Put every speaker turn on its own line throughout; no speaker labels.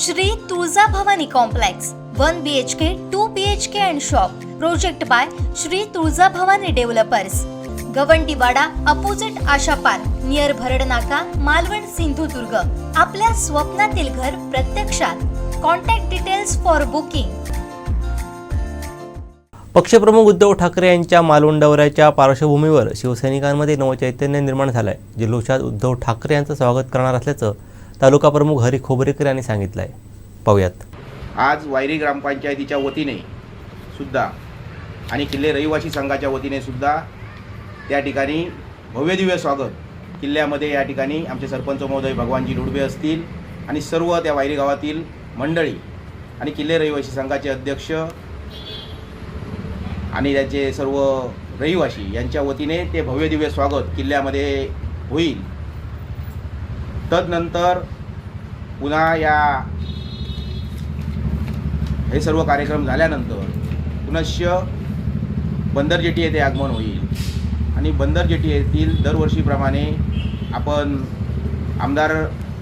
Shri Tulja Bhavani complex one B H K two B H K and shop project by Shri Tulja Bhavani developers Gavandiwada opposite Asha park near Bharad Naka Malvan Sindhudurg. आपल्या स्वप्नातील घर प्रत्यक्षात. Contact details for booking
पक्षप्रमुख उद्धव ठाकरे यांच्या मालवण दौऱ्याच्या पार्श्वभूमीवर शिवसैनिकांमध्ये नवचैतन्य निर्माण झालंय. जल्लोषात उद्धव ठाकरे यांचं स्वागत करणार असल्याचं तालुका प्रमुख हरी खोबरेकर यांनी सांगितलंय. पाहूयात.
आज वायरी ग्रामपंचायतीच्या वतीने सुद्धा आणि किल्ले रहिवासी संघाच्या वतीने सुद्धा त्या ठिकाणी भव्यदिव्य स्वागत किल्ल्यामध्ये या ठिकाणी आमचे सरपंच महोदय भगवानजी लुडबे असतील आणि सर्व त्या वायरी गावातील मंडळी आणि किल्ले रहिवासी संघाचे अध्यक्ष आणि त्याचे सर्व रहिवासी यांच्या वतीने ते भव्यदिव्य स्वागत किल्ल्यामध्ये होईल. तदनंतर पुन्हा या हे सर्व कार्यक्रम झाल्यानंतर पुनश्च बंदर जेटी येथे आगमन होईल. आणि बंदर जेटी येथील दरवर्षीप्रमाणे आपण आमदार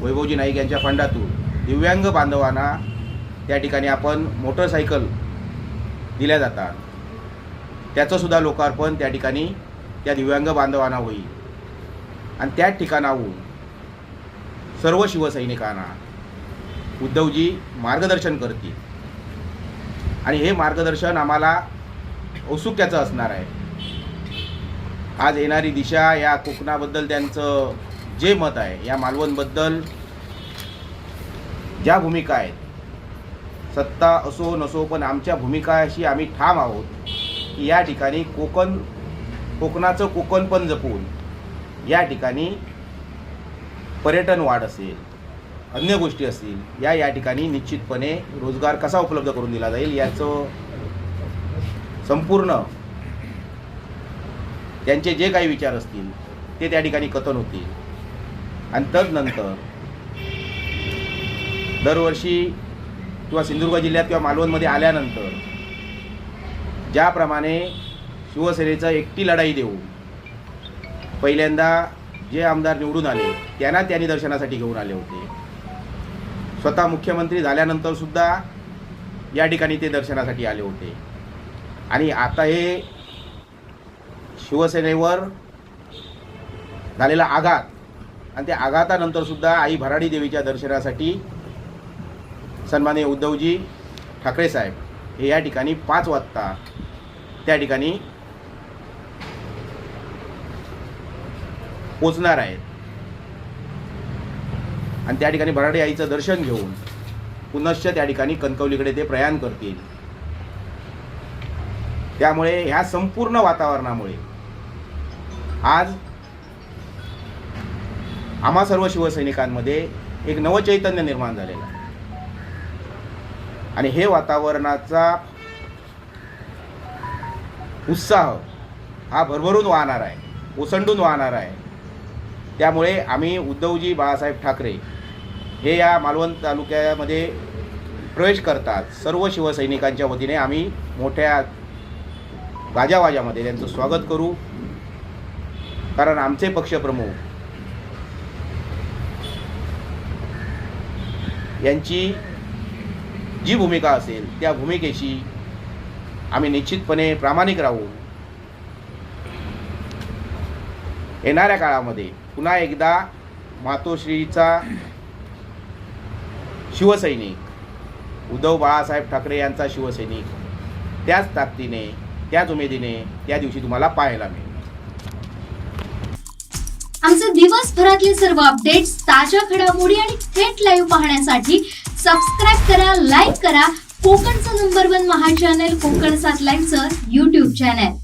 वैभवजी नाईक यांच्या फंडातून दिव्यांग बांधवांना त्या ठिकाणी आपण मोटरसायकल दिल्या जातात. त्याचंसुद्धा लोकार्पण त्या ठिकाणी त्या दिव्यांग बांधवांना होईल. आणि त्याच ठिकाणाहून सर्व शिवसैनिकांना उद्धवजी मार्गदर्शन करतील. आणि हे मार्गदर्शन आम्हाला औत्सुक्याचं असणार आहे. आज येणारी दिशा या कोकणाबद्दल त्यांचं जे मत आहे या मालवणबद्दल ज्या भूमिका आहेत सत्ता असो नसो पण आमच्या भूमिकाशी आम्ही ठाम आहोत की या ठिकाणी कोकण कोकणाचं कोकण पण जपून या ठिकाणी पर्यटन वाढ असेल अन्य गोष्टी असतील या या ठिकाणी निश्चितपणे रोजगार कसा उपलब्ध करून दिला जाईल याचं संपूर्ण त्यांचे जे काही विचार असतील ते त्या ठिकाणी कथन होतील. आणि तदनंतर दरवर्षी किंवा सिंधुदुर्ग जिल्ह्यात किंवा मालवणमध्ये आल्यानंतर ज्याप्रमाणे शिवसेनेचं एकटी लढाई देऊ पहिल्यांदा जे आमदार निवडून आले त्यांना त्यांनी दर्शनासाठी घेऊन आले होते. स्वतः मुख्यमंत्री झाल्यानंतर सुद्धा या ठिकाणी ते दर्शनासाठी आले होते. आणि आता हे शिवसेनेवर झालेला आघात आणि त्या आघातानंतर सुद्धा आई भराडी देवीच्या दर्शनासाठी सन्माननीय उद्धवजी ठाकरे साहेब हे या ठिकाणी पाच वाजता त्या ठिकाणी पोचणार आहेत. आणि त्या ठिकाणी भराडे आईचं दर्शन घेऊन पुनश्च त्या ठिकाणी कणकवलीकडे ते प्रयाण करतील. त्यामुळे ह्या संपूर्ण वातावरणामुळे आज आम्हा सर्व शिवसैनिकांमध्ये एक नवचैतन्य निर्माण झालेलं आहे. आणि हे वातावरणाचा उत्साह हा भरभरून वाहणार आहे ओसंडून वाहणार आहे. त्यामुळे आम्ही उद्धवजी बाळासाहेब ठाकरे हे या मालवण तालुक्यामध्ये प्रवेश करतात. सर्व शिवसैनिकांच्या वतीने आम्ही मोठ्या गाजावाजामध्ये त्यांचं स्वागत करू. कारण आमचे पक्षप्रमुख यांची जी भूमिका असेल त्या भूमिकेशी आम्ही निश्चितपणे प्रामाणिक राहू येणाऱ्या काळामध्ये पुन्हा एकदा मातोश्रीचा शिवसैनिक उद्धव बाळासाहेब ठाकरे यांचा शिवसैनिक त्याच ताकदीने त्याच उमेदीने त्या दिवशी तुम्हाला पाहायला मिळेल.
आमचे दिवसभरातले सर्व अपडेट्स ताज्या घडामोडी आणि थेट लाईव्ह पाहण्यासाठी सबस्क्राईब करा लाईक करा. कोकणचं number one Maha channel Kokan सात लाईव्हचं युट्यूब चॅनल